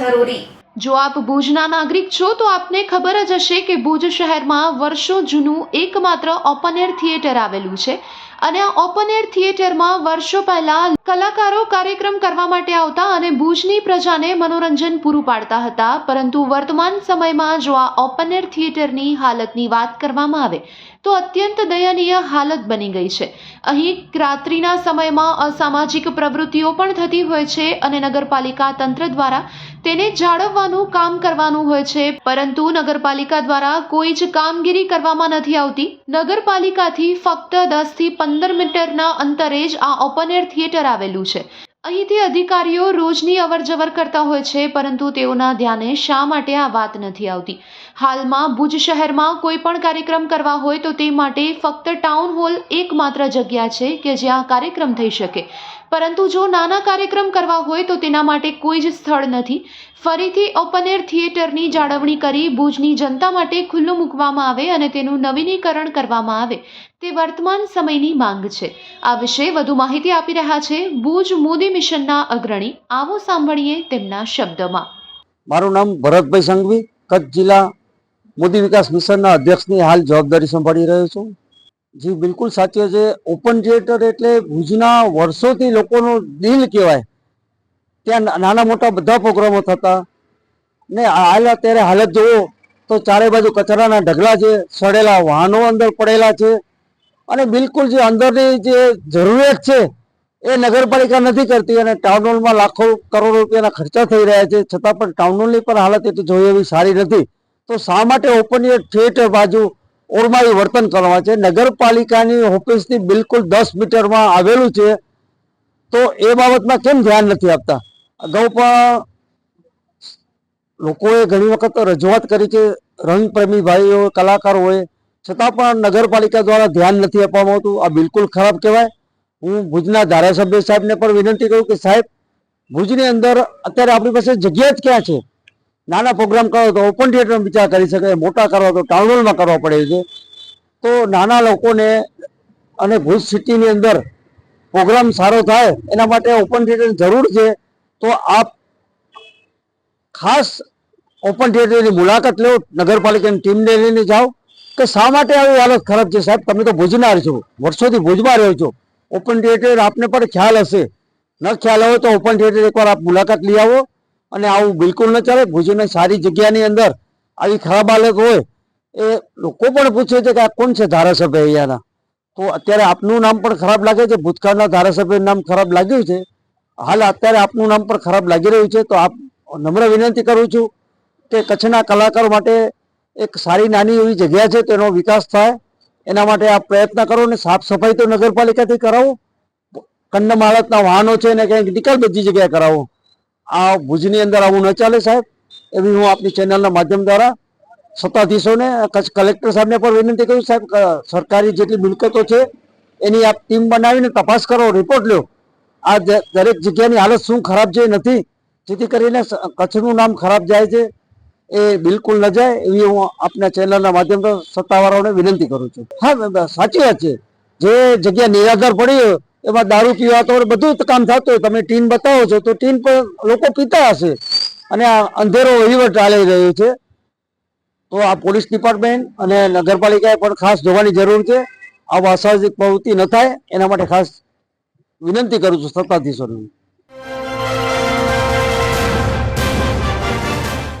જરૂરી જો આપ ભુજના નાગરિક છો, તો આપને ખબર જ હશે કે ભુજ શહેરમાં વર્ષો જૂનું એકમાત્ર ઓપન એર થિયેટર આવેલું છે. અને આ ઓપન એર થિયેટરમાં વર્ષો પહેલા કલાકારો કાર્યક્રમ કરવા માટે આવતા અને ભુજની પ્રજાને મનોરંજન પૂરું પાડતા હતા. પરંતુ વર્તમાન સમયમાં જો આ ઓપન એર થિયેટરની હાલતની વાત કરવામાં આવે, તો અત્યંત દયનીય હાલત બની ગઈ છે. અહીં રાત્રિના સમયમાં અસામાજિક પ્રવૃત્તિઓ પણ થતી હોય છે અને નગરપાલિકા તંત્ર દ્વારા તેને જાળવવાનું કામ કરવાનું હોય છે, પરંતુ નગરપાલિકા દ્વારા કોઈ જ કામગીરી કરવામાં નથી આવતી. નગરપાલિકાથી ફક્ત દસથી પંદર મીટરના અંતરે જ આ ઓપન એર થિયેટર આવેલું છે. અહીંથી અધિકારીઓ રોજની અવર જવર કરતા હોય છે, પરંતુ તેઓના ધ્યાને શા માટે આ વાત નથી આવતી? હાલમાં ભુજ શહેરમાં કોઈ પણ કાર્યક્રમ કરવા હોય તો તે માટે ફક્ત ટાઉન હોલ એકમાત્ર જગ્યા છે કે જ્યાં કાર્યક્રમ થઈ શકે. પરંતુ જો નાના કાર્યક્રમ કરવા હોય તો તેના માટે કોઈ જ સ્થળ નથી. ફરીથી ઓપન એર થિયેટરની જાળવણી કરી ભુજની જનતા માટે ખુલ્લું મૂકવામાં આવે અને તેનું નવીનીકરણ કરવામાં આવે. તે વર્તમાન સમયની માંગ છે. આ વિશે વધુ માહિતી આપી રહ્યા છે ભુજ મોદી મિશનના અગ્રણી. આવો સાંભળીએ તેમના શબ્દમાં. મારું નામ ભરતભાઈ સંઘવી, કચ્છ જિલ્લા મોદી વિકાસ મિશનના અધ્યક્ષની હાલ જવાબદારી સંભાળી રહ્યો છું. જી, બિલકુલ સાચું છે. ઓપન થિયેટર એટલે ભુજના વર્ષોથી લોકોનું દિલ કહેવાય. ત્યાં નાના મોટા બધા પ્રોગ્રામો થતા. ને હાલ અત્યારે હાલત જુઓ તો ચારે બાજુ કચરાના ઢગલા છે, સડેલા વાહનો અંદર પડેલા છે. અને બિલકુલ જે અંદરની જે જરૂરિયાત છે, એ નગરપાલિકા નથી કરતી અને ટાઉન હોલમાં લાખો કરોડ રૂપિયાના ખર્ચા થઈ રહ્યા છે. છતાં પણ ટાઉન હોલની પણ હાલત એટલી જોઈએ એવી સારી નથી. તો શા માટે ઓપન એર થિયેટર બાજુ ઓરમાયું વર્તન કરવા છે? નગરપાલિકાની ઓફિસથી બિલકુલ દસ મીટરમાં આવેલું છે. તો એ બાબતમાં કેમ ધ્યાન નથી આપતા? અગાઉ પણ લોકોએ ઘણી વખત રજૂઆત કરી છે. રંગપ્રેમી ભાઈઓ કલાકારોએ છતાં પણ નગરપાલિકા દ્વારા ધ્યાન નથી આપવામાં આવતું. આ બિલકુલ ખરાબ કહેવાય. હું ભુજના ધારાસભ્ય સાહેબને પણ વિનંતી કરું કે સાહેબ, ભુજની અંદર અત્યારે આપણી પાસે જગ્યા જ ક્યાં છે? નાના પ્રોગ્રામ કરો તો ઓપન થિયેટરમાં વિચાર કરી શકાય, મોટા કરવા તો ટાઉન હોલમાં કરવા પડે છે. તો નાના લોકોને અને ભુજ સિટીની અંદર પ્રોગ્રામ સારો થાય, એના માટે ઓપન થિયેટરની જરૂર છે. તો આપ ખાસ ઓપન થિયેટરની મુલાકાત લો, નગરપાલિકાની ટીમને લઈને જાઓ. કે શા માટે આવી હાલત ખરાબ છે? સાહેબ, તમે તો ભુજનાર છો. વર્ષોથી ભુજમાં રહ્યો છો. ઓપન થિયેટર આપને પણ ખ્યાલ હશે. ન ખ્યાલ હોય તો ઓપન થિયેટર એકવાર આપ મુલાકાત લઈ આવો અને આવું બિલકુલ ન ચાલે. ભુજની સારી જગ્યાની અંદર આવી ખરાબ હાલત હોય એ લોકો પણ પૂછે છે કે આ કોણ છે ધારાસભ્ય અહીંયાના? તો અત્યારે આપનું નામ પણ ખરાબ લાગે છે. ભૂતકાળના ધારાસભ્યનું નામ ખરાબ લાગ્યું છે. હાલ અત્યારે આપનું નામ પણ ખરાબ લાગી રહ્યું છે. તો આપ નમ્ર વિનંતી કરું છું કે કચ્છના કલાકારો માટે એક સારી નાની એવી જગ્યા છે, તેનો વિકાસ થાય. એના માટે આપ પ્રયત્ન કરો ને સાફ સફાઈ તો નગરપાલિકાથી કરાવો. કંડ હાલતના વાહનો છે ને કંઈક નિકાલ બધી જગ્યાએ કરાવો. આ ભુજની અંદર આવું ન ચાલે સાહેબ. એવી હું આપની ચેનલના માધ્યમ દ્વારા સત્તાધીશોને, કચ્છ કલેક્ટર સાહેબને પણ વિનંતી કરું સાહેબ સરકારી જેટલી મિલકતો છે, એની આપ ટીમ બનાવીને તપાસ કરો, રિપોર્ટ લ્યો. આ દરેક જગ્યાની હાલત શું ખરાબ છે નથી. જેથી કરીને કચ્છનું નામ ખરાબ જાય છે. એ બિલકુલ ન જાય, એવી હું આપના ચેનલના માધ્યમથી સત્તાવાળાઓને વિનંતી કરું છું. હા સાચી વાત છે. જે જગ્યા નિરાધાર પડી એમાં દારૂ પીવા તો બધું જ કામ થતું હોય. તમે ટીન બતાવો છો, તો ટીન પર લોકો પીતા હશે. અને આ અંધેરો વહીવટ ચાલી રહ્યો છે. તો આ પોલીસ ડિપાર્ટમેન્ટ અને નગરપાલિકાએ પણ ખાસ જોવાની જરૂર છે. આવા અસામાજિક પ્રવૃત્તિ ન થાય. એના માટે ખાસ વિનંતી કરું છું સત્તાધીશોને.